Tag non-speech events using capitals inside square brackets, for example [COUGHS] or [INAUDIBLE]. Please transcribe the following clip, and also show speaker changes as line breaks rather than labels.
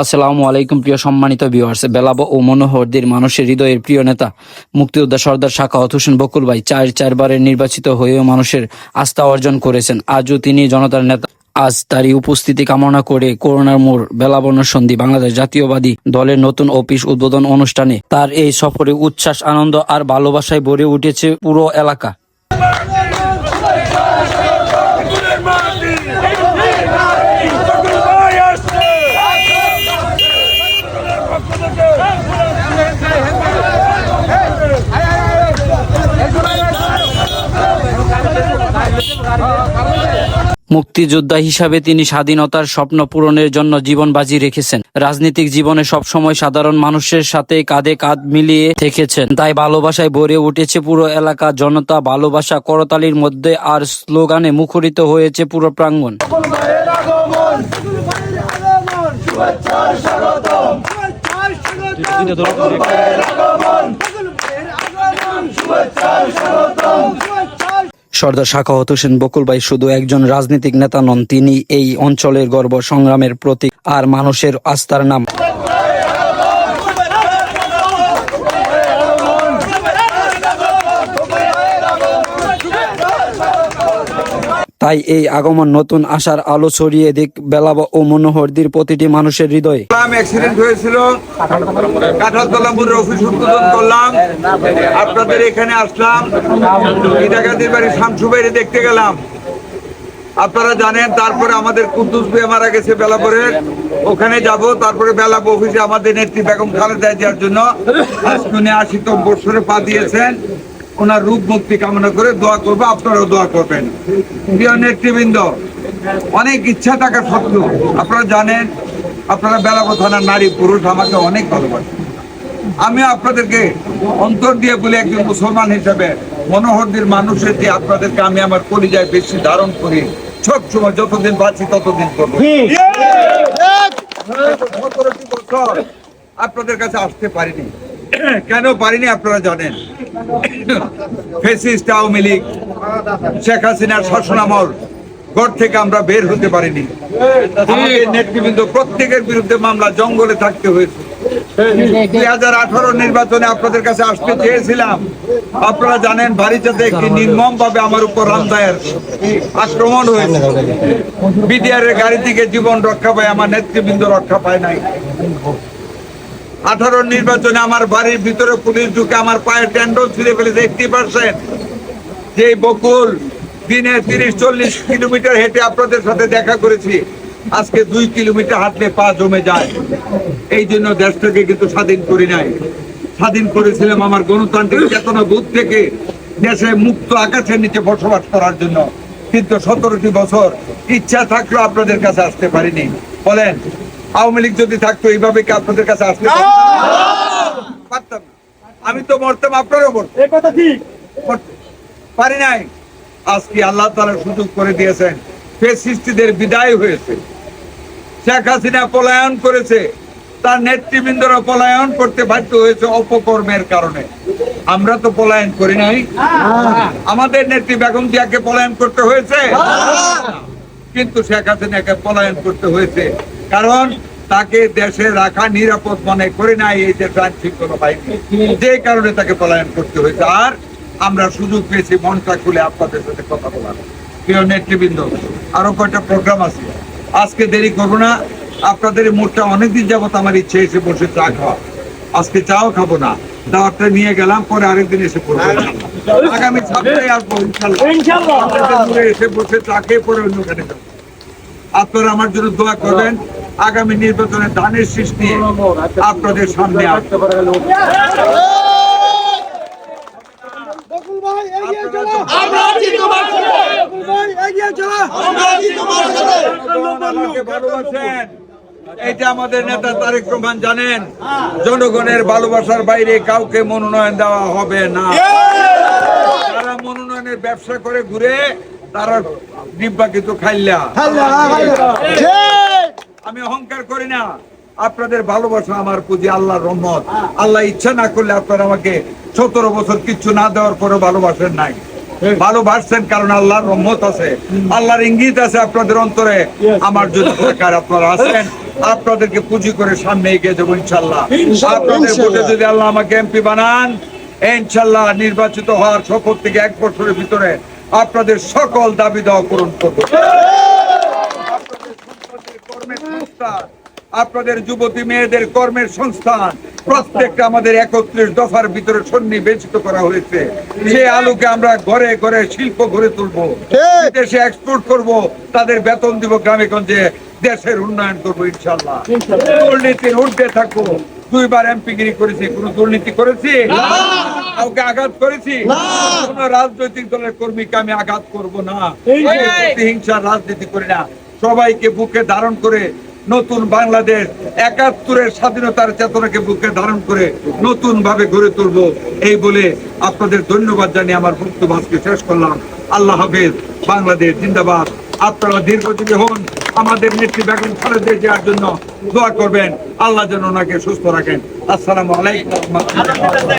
আসসালামু আলাইকুম, প্রিয় সম্মানিত ভিউয়ার্স বেলাব ও মনোহরদের মানুষের হৃদয়ের প্রিয় নেতা, মুক্তিযোদ্ধা সর্দার শাখাওয়াত হোসেন বকুল ভাই চার চারবারের নির্বাচিত হয়েও মানুষের আস্থা অর্জন করেছেন। আজও তিনি জনতার নেতা। আজ তারই উপস্থিতি কামনা করে করোনার মোড় বেলাবর্ণ সন্ধি বাংলাদেশ জাতীয়বাদী দলের নতুন অফিস উদ্বোধন অনুষ্ঠানে তার এই সফরে উচ্ছ্বাস, আনন্দ আর ভালোবাসায় ভরে উঠেছে পুরো এলাকা
গুণের মাটি বকুল ভাই আসছে পক্ষ থেকে
মুক্তিযোদ্ধা হিসাবে তিনি স্বাধীনতার স্বপ্ন পূরণের জন্য জীবন বাজি রেখেছেন। রাজনৈতিক জীবনে সবসময় সাধারণ মানুষের সাথে কাঁধে কাঁধ মিলিয়ে থেকেছেন। তাই ভালোবাসায় ভরে উঠেছে পুরো এলাকা জনতা ভালোবাসা করতালির মধ্যে আর স্লোগানে মুখরিত হয়েছে পুরো প্রাঙ্গণ। সর্দার শাখাহত হোসেন বকুল ভাই শুধু একজন রাজনৈতিক নেতা নন, তিনি এই অঞ্চলের গর্ব সংগ্রামের প্রতীক আর মানুষের আস্থার নাম। তাই এই আগমন নতুন আশার আলো ছড়িয়ে দিক বেলাব ও মনোহরদির প্রতিটি মানুষের হৃদয়ে।
আপনাদের এখানে আসলাম। বাইরে দেখতে গেলাম। আপনারা জানেন, তারপরে আমাদের কুদ্দুস বিয়ে মারা গেছে বেলাপুরের। ওখানে যাব, তারপরে বেলাপ অফিসে আমাদের নেত্রী বেগম খালেদা দেওয়ার জন্য। আজকে উনি আশিতম বৎসরে পা দিয়েছেন। ওনার রূপ মুক্তি কামনা করে দোয়া করব আপনারাও দোয়া করবেন। প্রিয় নেতৃবৃন্দ অনেক ইচ্ছা থাকা সত্ত্বেও আপনারা জানেন আপনারা বেলাবো থানার নারী পুরুষ আমাকে অনেক ভালোবাসে আমি আপনাদেরকে অন্তর দিয়ে বলে একজন মুসলমান হিসেবে মনোহরদের মানুষের যে আপনাদেরকে আমি আমার পরিচয় বেশি ধারণ করি। সব সময় যতদিন বাঁচি ততদিন করব। সতেরোটি বছর আপনাদের কাছে আসতে পারিনি। [COUGHS] কেন পারিনি আপনারা জানেন? ফেসিস্ট আওয়ামী লীগ, শেখ হাসিনার শাসনামল ঘর থেকে আমরা বের হতে পারিনি। আমাদের নেতৃবৃন্দ প্রত্যেকের বিরুদ্ধে মামলা, জঙ্গলে থাকতে হয়েছে। দুই হাজার আঠারো নির্বাচনে আপনাদের কাছে আসতে চেয়েছিলাম। আপনারা জানেন বাড়িটাতে একটি নির্মম ভাবে আমার উপর রামদায়ের আক্রমণ হয়েছে। বিডিআর এর গাড়ি থেকে জীবন রক্ষা পায়, আমার নেতৃবৃন্দ রক্ষা পায় নাই। আঠারো নির্বাচনে আমার বাড়ির ভিতরে পুলিশ ঢুকে আমার পায়ের ট্যান্ডল ছিঁড়ে ফেলেছে এইটি পার্সেন্ট যে বকুল দিনে তিরিশ, চল্লিশ কিলোমিটার হেঁটে আপনাদের সাথে দেখা করেছি। আজকে দুই কিলোমিটার হাঁটলে পা জমে যায়। এই জন্য দেশটাকে কিন্তু স্বাধীন করি নাই। স্বাধীন করেছিলাম আমার গণতান্ত্রিক চেতনা বুথ থেকে দেশে মুক্ত আকাশের নিচে বসবাস করার জন্য। কিন্তু সতেরোটি বছর ইচ্ছা থাকলেও আপনাদের কাছে আসতে পারিনি। বলেন আওয়ামী লীগ যদি থাকতো এইভাবে কি আপনাদের কাছে আসতে পারতাম আমি তো মরতাম আপনারও মরতেন। মরতে পারি নাই। আজকে আল্লাহ তালা সুযোগ করে দিয়েছেন। ফেসিস্টদের বিদায় হয়েছে। শেখ হাসিনা পলায়ন করেছে। তার নেতৃবৃন্দরা পলায়ন করতে বাধ্য হয়েছে অপকর্মের কারণে। আমরা তো পলায়ন করি নাই। আমাদের নেত্রী বেগম জিয়াকে পলায়ন করতে হয়েছে। কিন্তু শেখ হাসিনাকে পলায়ন করতে হয়েছে। কারণ তাকে দেশে রাখা নিরাপদ মনে করে নাই এই যে আইন শৃঙ্খলা বাহিনী। যে কারণে তাকে পলায়ন করতে হয়েছে। আর আমরা সুযোগ পেয়েছি মনটা খুলে আপনাদের সাথে কথা বলার। প্রিয় নেতৃবৃন্দ আরও কয়টা প্রোগ্রাম আছে? আজকে দেরি করব না। আপনাদের মুডটা অনেকদিন যাবত আমার ইচ্ছে এসে বসে চা খাওয়া। আজকে চাও খাব না। দাওয়াতটা নিয়ে গেলাম পরে আরেকদিন এসে পড়ব আগামী সপ্তাহে আসব ইনশাল্লাহ। এসে বসে চা খেয়ে পরে অন্যখানে যাব। আপনারা আমার জন্য দোয়া করবেন। আগামী নির্বাচনে ধানের শীষ নিয়ে আপনাদের সামনে এটা আমাদের নেতা তারেক রহমান জানেন জনগণের ভালোবাসার বাইরে কাউকে মনোনয়ন দেওয়া হবে না। তারা মনোনয়নের ব্যবসা করে ঘুরে তারা ডিব্বা কিন্তু খাইলা আমি অহংকার করি না। আপনাদের ভালোবাসা আমার পুঁজি আল্লাহর রহমত। আল্লাহ ইচ্ছা না করলে আপনারা আমাকে সতেরো বছর কিচ্ছু না দেওয়ার পরে ভালোবাসেন নাই। ভালোবাসছেন কারণ আল্লাহর রহমত আছে। আল্লাহর ইঙ্গিত আছে আপনাদের অন্তরে। আমার যদি দরকার আপনারা আছেন [LAUGHS] আপনাদেরকে পুঁজি করে সামনে এগিয়ে যাব ইনশাল্লাহ আপনাদের ভোটে যদি আল্লাহ আমাকে এমপি বানান ইনশাল্লাহ নির্বাচিত হওয়ার শপথ থেকে এক বছরের ভিতরে আপনাদের সকল দাবি দেওয়া পূরণ করব। আপনাদের যুবতী মেয়েদের কর্মের সংস্থান প্রত্যেকটা আমাদের একত্রিশ দফার ভিতরে সন্নিবেশিত করা হয়েছে। সেই আলোকে আমরা ঘরে ঘরে শিল্প গড়ে তুলবো দেশে এক্সপোর্ট করব তাদের বেতন দিব গ্রামে গঞ্জে দেশের উন্নয়ন করব ইনশাল্লাহ দুর্নীতির ঊর্ধ্বে থাকব। দুইবার এমপি গিরি করেছি কোন দুর্নীতি করেছি? কাউকে আঘাত করেছি? কোন রাজনৈতিক দলের কর্মীকে আমি আঘাত করব না। হিংসার রাজনীতি করি না। সবাইকে বুকে ধারণ করে নতুন বাংলাদেশ একাত্তরের স্বাধীনতার চেতনাকে বুকে ধারণ করে নতুন ভাবে গড়ে তুলবো। এই বলে আপনাদের ধন্যবাদ জানিয়ে আমার বক্তব্য আজকে শেষ করলাম। আল্লাহ হাফেজ বাংলাদেশ জিন্দাবাদ। আপনারা দীর্ঘজীবী হন। আমাদের নেত্রী বেগম খালেদা জিয়ার জন্য দোয়া করবেন। আল্লাহ যেন ওনাকে সুস্থ রাখেন। আসসালামু আলাইকুম।